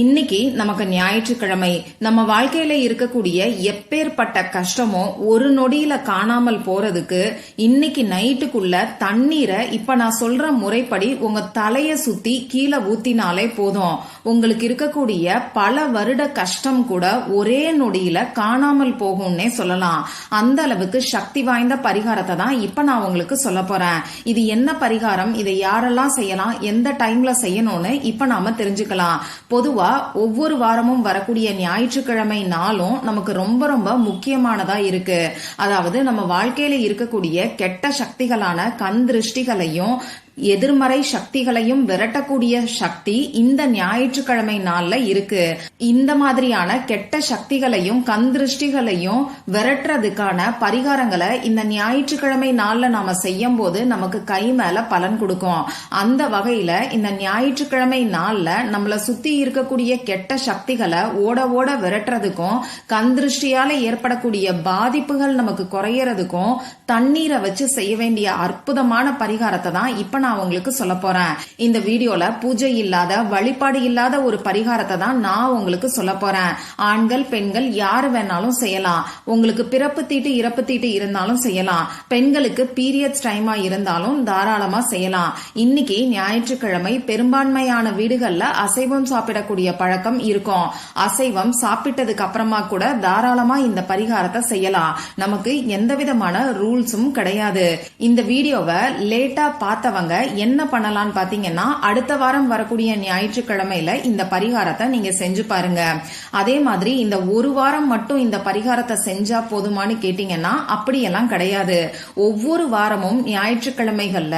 இன்னைக்கு நமக்கு ஞாயிற்றுக்கிழமை நம்ம வாழ்க்கையில இருக்கக்கூடிய எப்பேற்பட்ட கஷ்டமோ ஒரு நொடியில காணாமல் போறதுக்கு இன்னைக்கு நைட்டுக்குள்ள தண்ணீரை இப்ப நான் சொல்ற முறைப்படி உங்க தலைய சுத்தி கீழே ஊத்தினாலே போதும். உங்களுக்கு இருக்கக்கூடிய பல வருட கஷ்டம் கூட ஒரே நொடியில காணாமல் போகும்னே சொல்லலாம். அந்த அளவுக்கு சக்தி வாய்ந்த பரிகாரத்தை தான் இப்ப நான் உங்களுக்கு சொல்ல போறேன். இது என்ன பரிகாரம்? இதை யாரெல்லாம் செய்யலாம்? எந்த டைம்ல செய்யணும்னு இப்ப நாம தெரிஞ்சுக்கலாம். பொதுவா ஒவ்வொரு வாரமும் வரக்கூடிய ஞாயிற்றுக்கிழமை நாளும் நமக்கு ரொம்ப ரொம்ப முக்கியமானதா இருக்கு. அதாவது நம்ம வாழ்க்கையில இருக்கக்கூடிய கெட்ட சக்திகளான கண் திருஷ்டிகளையும் எதிர்மறை சக்திகளையும் விரட்டக்கூடிய சக்தி இந்த ஞாயிற்றுக்கிழமை நாள்ல இருக்கு. இந்த மாதிரியான கெட்ட சக்திகளையும் கந்திருஷ்டிகளையும் விரட்டுறதுக்கான பரிகாரங்களை இந்த ஞாயிற்றுக்கிழமை நாள்ல நாம செய்யும் போது நமக்கு கை மேல பலன் கொடுக்கும். அந்த வகையில இந்த ஞாயிற்றுக்கிழமை நாள்ல நம்மள சுத்தி இருக்கக்கூடிய கெட்ட சக்திகளை ஓட ஓட விரட்டுறதுக்கும் கந்திருஷ்டியால ஏற்படக்கூடிய பாதிப்புகள் நமக்கு குறையறதுக்கும் தண்ணீரை வச்சு செய்ய வேண்டிய அற்புதமான பரிகாரத்தை தான் இப்ப நான் உங்களுக்கு சொல்ல போறேன். இந்த வீடியோல பூஜை இல்லாத வழிபாடு இல்லாத ஒரு பரிகாரத்தை தான் நான் உங்களுக்கு சொல்ல போறேன். ஆண்கள் பெண்கள் யாரு வேணாலும் செய்யலாம். உங்களுக்கு பிறப்பு தீட்டு இறப்பு தீட்டு இருந்தாலும் செய்யலாம். பெண்களுக்கு பீரியட்ஸ் டைமா இருந்தாலும் தாராளமா செய்யலாம். இன்னைக்கு ஞாயிற்றுக்கிழமை பெரும்பான்மையான வீடுகள்ல அசைவம் சாப்பிடக்கூடிய பழக்கம் இருக்கும். அசைவம் சாப்பிட்டதுக்கு அப்புறமா கூட தாராளமா இந்த பரிகாரத்தை செய்யலாம். நமக்கு எந்த விதமான ரூல்ஸும் கிடையாது. இந்த வீடியோவை லேட்டா பார்த்தவங்க என்ன பண்ணலாம்னு பாத்தீங்கன்னா அடுத்த வாரம் வரக்கூடிய ஞாயிற்றுக்கிழமையில இந்த பரிகாரத்தை நீங்க செஞ்சு பாருங்க. அதே மாதிரி இந்த ஒரு வாரம் மட்டும் இந்த பரிகாரத்தை செஞ்சா போதுமான்னு கேட்டீங்கன்னா அப்படியெல்லாம் கிடையாது. ஒவ்வொரு வாரமும் ஞாயிற்றுக்கிழமைகள்ல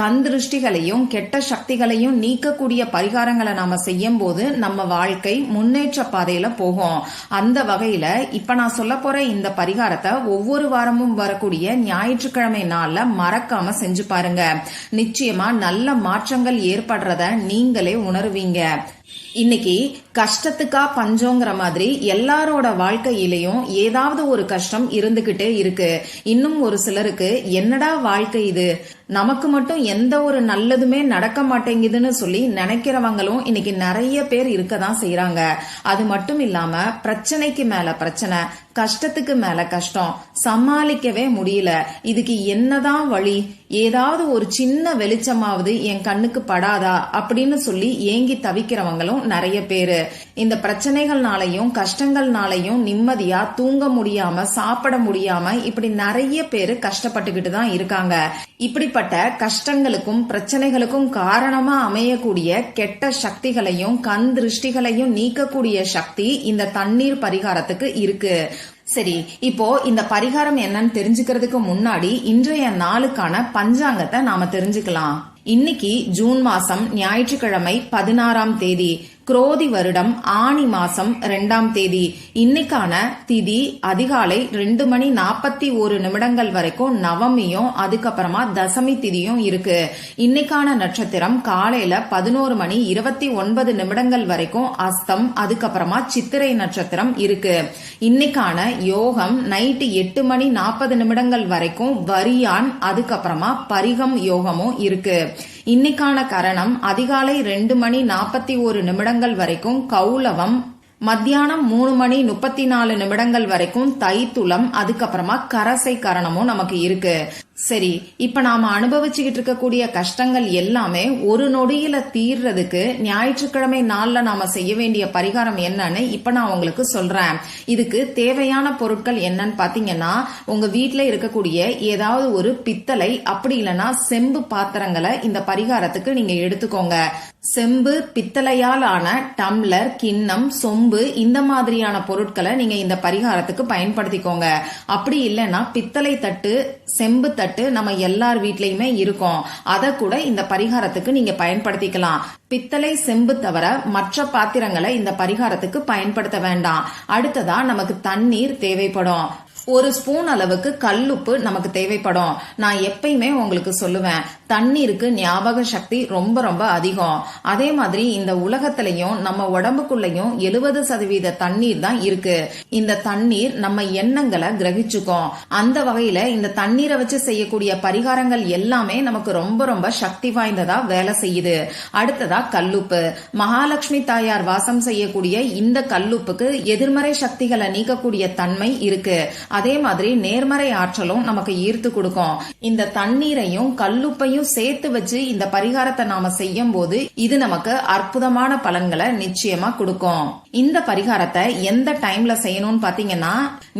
கந்திருஷ்டிகளையும் கெட்ட சக்திகளையும் நீக்கக்கூடிய பரிகாரங்களை நாம செய்யும் போது நம்ம வாழ்க்கை முன்னேற்ற பாதையில போகும். அந்த வகையில இப்ப நான் சொல்ல போற இந்த பரிகாரத்தை ஒவ்வொரு வாரமும் வரக்கூடிய ஞாயிற்றுக்கிழமை நாள்ல மறக்காம செஞ்சு பாருங்க. நிச்சயமா நல்ல மாற்றங்கள் ஏற்படுறத நீங்களே உணருவீங்க. இன்னைக்கு கஷ்டத்துக்கா பஞ்சோங்கிற மாதிரி எல்லாரோட வாழ்க்கையிலையும் ஏதாவது ஒரு கஷ்டம் இருந்துகிட்டே இருக்கு. இன்னும் ஒரு சிலருக்கு என்னடா வாழ்க்கை இது? நமக்கு மட்டும் எந்த ஒரு நல்லதுமே நடக்க மாட்டேங்குதுன்னு சொல்லி நினைக்கிறவங்களும் இன்னைக்கு நிறைய பேர் இருக்க தான் செய்யறாங்க அது மட்டும் இல்லாம பிரச்சனைக்கு மேல பிரச்சனை கஷ்டத்துக்கு மேல கஷ்டம் சமாளிக்கவே முடியல. இதுக்கு என்னதான் வழி? ஏதாவது ஒரு சின்ன வெளிச்சமாவது என் கண்ணுக்கு படாதா? அப்படின்னு சொல்லி ஏங்கி இருக்கிறவங்களும் நிறைய பேரு. இந்த பிரச்சனைகள்னாலையும் கஷ்டங்கள்னாலையும் நிம்மதியா தூங்க முடியாம சாப்பிட முடியாம இப்படி நிறைய பேரு கஷ்டப்பட்டுக்கிட்டு தான் இருக்காங்க. இப்படிப்பட்ட கஷ்டங்களுக்கும் பிரச்சனைகளுக்கும் காரணமா அமையக்கூடிய கெட்ட சக்திகளையும் கண் திருஷ்டிகளையும் நீக்கக்கூடிய சக்தி இந்த தண்ணீர் பரிகாரத்துக்கு இருக்கு. சரி இப்போ இந்த பரிகாரம் என்னன்னு தெரிஞ்சுக்கிறதுக்கு முன்னாடி இன்றைய நாளுக்கான பஞ்சாங்கத்தை நாம தெரிஞ்சுக்கலாம். இன்னைக்கு ஜூன் மாசம் ஞாயிற்றுக்கிழமை பதினாறாம் தேதி குரோதி வருடம் ஆணி மாசம் ரெண்டாம் தேதி. இன்னைக்கான திதி அதிகாலை ரெண்டு மணி நாற்பத்தி ஒரு நிமிடங்கள் வரைக்கும் நவமியும் அதுக்கப்புறமா தசமி திதியும் இருக்கு. இன்னைக்கான நட்சத்திரம் காலையில பதினோரு மணி இருபத்தி ஒன்பது நிமிடங்கள் வரைக்கும் அஸ்தம் அதுக்கப்புறமா சித்திரை நட்சத்திரம் இருக்கு. இன்னைக்கான யோகம் நைட்டு எட்டு மணி நாற்பது நிமிடங்கள் வரைக்கும் வரியான் அதுக்கப்புறமா பரிகம் யோகமும் இருக்கு. இன்னைக்கான கரணம் அதிகாலை ரெண்டு மணி நாற்பத்தி ஒரு நிமிடங்கள் வரைக்கும் கௌலவம் மத்தியானம் மூணு மணி முப்பத்தி நாலு நிமிடங்கள் வரைக்கும் தைத்துளம் அதுக்கப்புறமா கரசை கரணமும் நமக்கு இருக்கு. சரி இப்ப நாம அனுபவிச்சுக்கிட்டு இருக்கக்கூடிய கஷ்டங்கள் எல்லாமே ஒரு நொடியில தீர்றதுக்கு ஞாயிற்றுக்கிழமை நாள்ல நாம செய்ய வேண்டிய பரிகாரம் என்னன்னு இப்ப நான் உங்களுக்கு சொல்றேன். இதுக்கு தேவையான பொருட்கள் என்னன்னு பாத்தீங்கன்னா உங்க வீட்டுல இருக்கக்கூடிய ஏதாவது ஒரு பித்தளை அப்படி இல்லைன்னா செம்பு பாத்திரங்களை இந்த பரிகாரத்துக்கு நீங்க எடுத்துக்கோங்க. செம்பு பித்தளையால் ஆன டம்ளர் கிண்ணம் சொம்பு இந்த மாதிரியான பொருட்களை நீங்க இந்த பரிகாரத்துக்கு பயன்படுத்திக்கோங்க. அப்படி இல்லைன்னா பித்தளை தட்டு செம்பு தட்டு நம்ம எல்லார் வீட்லயுமே இருக்கும். அதை கூட இந்த பரிகாரத்துக்கு நீங்க பயன்படுத்திக்கலாம். பித்தளை செம்பு தவிர மற்ற பாத்திரங்களை இந்த பரிகாரத்துக்கு பயன்படுத்த வேண்டாம். அடுத்ததா நமக்கு தண்ணீர் தேவைப்படும். ஒரு ஸ்பூன் அளவுக்கு கல்லுப்பு நமக்கு தேவைப்படும். நான் எப்பயுமே உங்களுக்கு சொல்லுவேன் தண்ணீருக்கு ஞாபக சக்தி ரொம்ப ரொம்ப அதிகம். அதே மாதிரி இந்த உலகத்திலையும் நம்ம உடம்புக்குள்ளயும் எழுபது சதவீத தண்ணீர் தான் இருக்கு. இந்த தண்ணீர் நம்ம எண்ணங்களை கிரகிச்சுக்கும். அந்த வகையில இந்த தண்ணீரை வச்சு செய்யக்கூடிய பரிகாரங்கள் எல்லாமே நமக்கு ரொம்ப ரொம்ப சக்தி வாய்ந்ததா வேலை செய்யுது. அடுத்ததா கல்லுப்பு. மகாலட்சுமி தாயார் வாசம் செய்யக்கூடிய இந்த கல்லுப்புக்கு எதிர்மறை சக்திகளை நீக்கக்கூடிய தன்மை இருக்கு. அதே மாதிரி நேர்மறை ஆற்றலும் நமக்கு ஈர்த்து கொடுக்கும். இந்த தண்ணீரையும் கல்லுப்பையும் சேர்த்து வச்சு இந்த பரிகாரத்தை நாம செய்யும் போது இது நமக்கு அற்புதமான பலன்களை நிச்சயமா கொடுக்கும். இந்த பரிகாரத்தை எந்த டைம்ல செய்யணும்னு பாத்தீங்கன்னா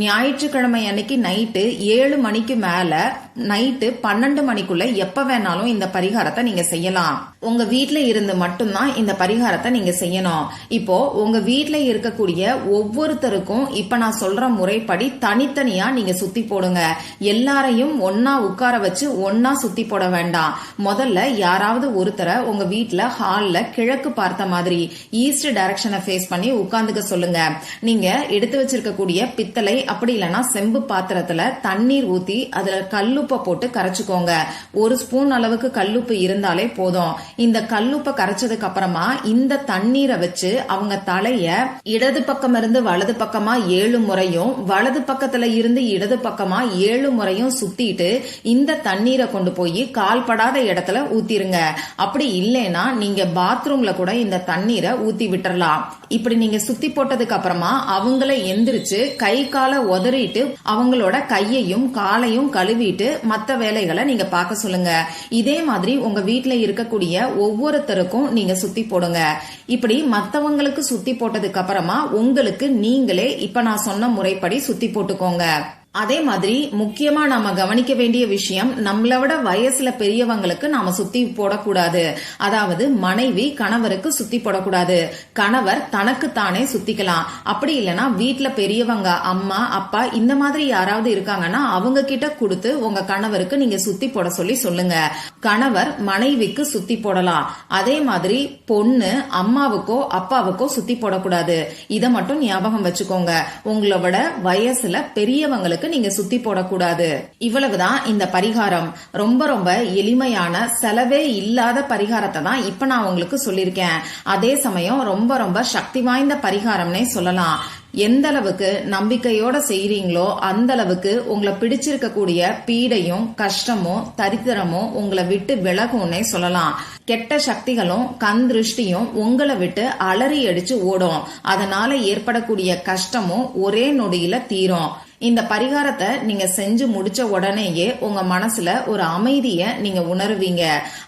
ஞாயிற்றுக்கிழமை அன்னைக்கு நைட்டு ஏழு மணிக்கு மேல நைட்டு பன்னெண்டு மணிக்குள்ள எப்ப வேணாலும் இந்த பரிகாரத்தை நீங்க செய்யலாம். உங்க வீட்ல இருந்து மட்டும்தான் இந்த பரிகாரத்தை நீங்க செய்யணும். இப்போ உங்க வீட்ல இருக்கக்கூடிய ஒவ்வொருத்தருக்கும் இப்ப நான் சொல்ற முறைப்படி தனித்தனியா நீங்க சுத்தி போடுங்க. எல்லாரையும் ஒன்னா உட்கார வச்சு ஒன்னா சுத்தி போட வேண்டாம். முதல்ல யாராவது ஒருத்தரை உங்க வீட்ல ஹால்ல கிழக்கு பார்த்த மாதிரி ஈஸ்ட் டைரக்ஷனை ஃபேஸ் பண்ணி உட்கார்ந்துக்க சொல்லுங்க. நீங்க எடுத்து வச்சிருக்கக்கூடிய பித்தளை அப்படி இல்லைன்னா செம்பு பாத்திரத்துல தண்ணீர் ஊத்தி அதுல கல்லுப்பை போட்டு கரைச்சுக்கோங்க. ஒரு ஸ்பூன் அளவுக்கு கல்லுப்பு இருந்தாலே போதும். இந்த கல்லுப்பை கரைச்சதுக்கு அப்புறமா இந்த தண்ணீரை வச்சு அவங்க தலைய இடது பக்கம் இருந்து வலது பக்கமா ஏழு முறையும் வலது பக்கத்துல இருந்து இடது பக்கமா ஏழு முறையும் சுத்திட்டு இந்த தண்ணீரை கொண்டு போய் கால்படாத இடத்துல ஊத்திருங்க. அப்படி இல்லைன்னா நீங்க பாத்ரூம்ல கூட இந்த தண்ணீரை ஊத்தி விட்டுறலாம். இப்படி நீங்க சுத்தி போட்டதுக்கு அப்புறமா அவங்கள எந்திரிச்சு கை காலை உதறிட்டு அவங்களோட கையையும் காலையும் கழுவிட்டு மத்த வேலைகளை நீங்க பார்க்க சொல்லுங்க. இதே மாதிரி உங்க வீட்டுல இருக்கக்கூடிய ஒவ்வொருத்தருக்கும் நீங்க சுத்தி போடுங்க. இப்படி மத்தவங்களுக்கு சுத்தி போட்டதுக்கு அப்புறமா உங்களுக்கு நீங்களே இப்ப நான் சொன்ன முறைப்படி சுத்தி போட்டுக்கோங்க. அதே மாதிரி முக்கியமா நாம கவனிக்க வேண்டிய விஷயம் நம்மள விட வயசுல பெரியவங்களுக்கு நாம சுத்தி போடக்கூடாது. அதாவது மனைவி கணவருக்கு சுத்தி போடக்கூடாது. கணவர் தனக்கு தானே சுத்திக்கலாம். அப்படி இல்லைன்னா வீட்டுல பெரியவங்க அம்மா அப்பா இந்த மாதிரி யாராவது இருக்காங்கன்னா அவங்க கிட்ட கொடுத்து உங்க கணவருக்கு நீங்க சுத்தி போட சொல்லி சொல்லுங்க. கணவர் மனைவிக்கு சுத்தி போடலாம். அதே மாதிரி பொண்ணு அம்மாவுக்கோ அப்பாவுக்கோ சுத்தி போடக்கூடாது. இதை மட்டும் ஞாபகம் வச்சுக்கோங்க. உங்களோட வயசுல பெரியவங்களுக்கு உங்களுக்கு நீங்க சுத்தி போடக்கூடாது. இவ்வளவுதான் இந்த பரிகாரம். ரொம்ப ரொம்ப எளிமையான செலவே இல்லாத பரிகாரத்தை தான் இப்ப நான் உங்களுக்கு சொல்லியிருக்கேன். அதே சமயம் ரொம்ப ரொம்ப சக்தி வாய்ந்த பரிகாரம்னே சொல்லலாம். எந்த அளவுக்கு நம்பிக்கையோட செய்யறீங்களோ அந்த அளவுக்கு உங்களை பிடிச்சிருக்கக்கூடிய பீடையும் கஷ்டமும் தரித்திரமும் உங்களை விட்டு விலகும்னே சொல்லலாம். கெட்ட சக்திகளும் கண் திருஷ்டியும் உங்களை விட்டு அலறி அடிச்சு ஓடும். அதனால ஏற்படக்கூடிய கஷ்டமும் ஒரே நொடியில தீரும். இந்த பரிகாரத்தை நீங்க செஞ்சு முடிச்ச உடனேயே உங்க மனசுல ஒரு அமைதிய நீங்க உணருவீங்க.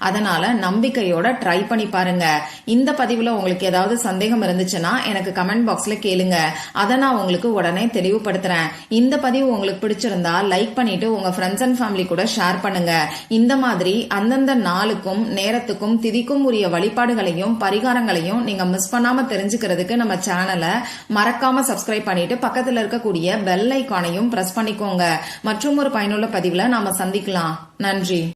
அதனால நம்பிக்கையோட ட்ரை பண்ணி பாருங்க. இந்த பதிவுல உங்களுக்கு ஏதாவது சந்தேகம் இருந்துச்சுன்னா எனக்கு கமெண்ட் பாக்ஸ்ல கேளுங்க. அதை நான் உங்களுக்கு உடனே தெளிவுபடுத்துறேன். இந்த பதிவு உங்களுக்கு பிடிச்சிருந்தா லைக் பண்ணிட்டு உங்க ஃப்ரெண்ட்ஸ் அண்ட் ஃபேமிலி கூட ஷேர் பண்ணுங்க. இந்த மாதிரி அந்தந்த நாளுக்கும் நேரத்துக்கும் திதிக்கும் உரிய வழிபாடுகளையும் பரிகாரங்களையும் நீங்க மிஸ் பண்ணாம தெரிஞ்சுக்கிறதுக்கு நம்ம சேனலை மறக்காம சப்ஸ்கிரைப் பண்ணிட்டு பக்கத்துல இருக்கக்கூடிய பெல் பட்டனையும் பிரஸ் பண்ணிக்கோங்க. மற்றும் ஒரு பயனுள்ள பதிவுல நாம சந்திக்கலாம். நன்றி.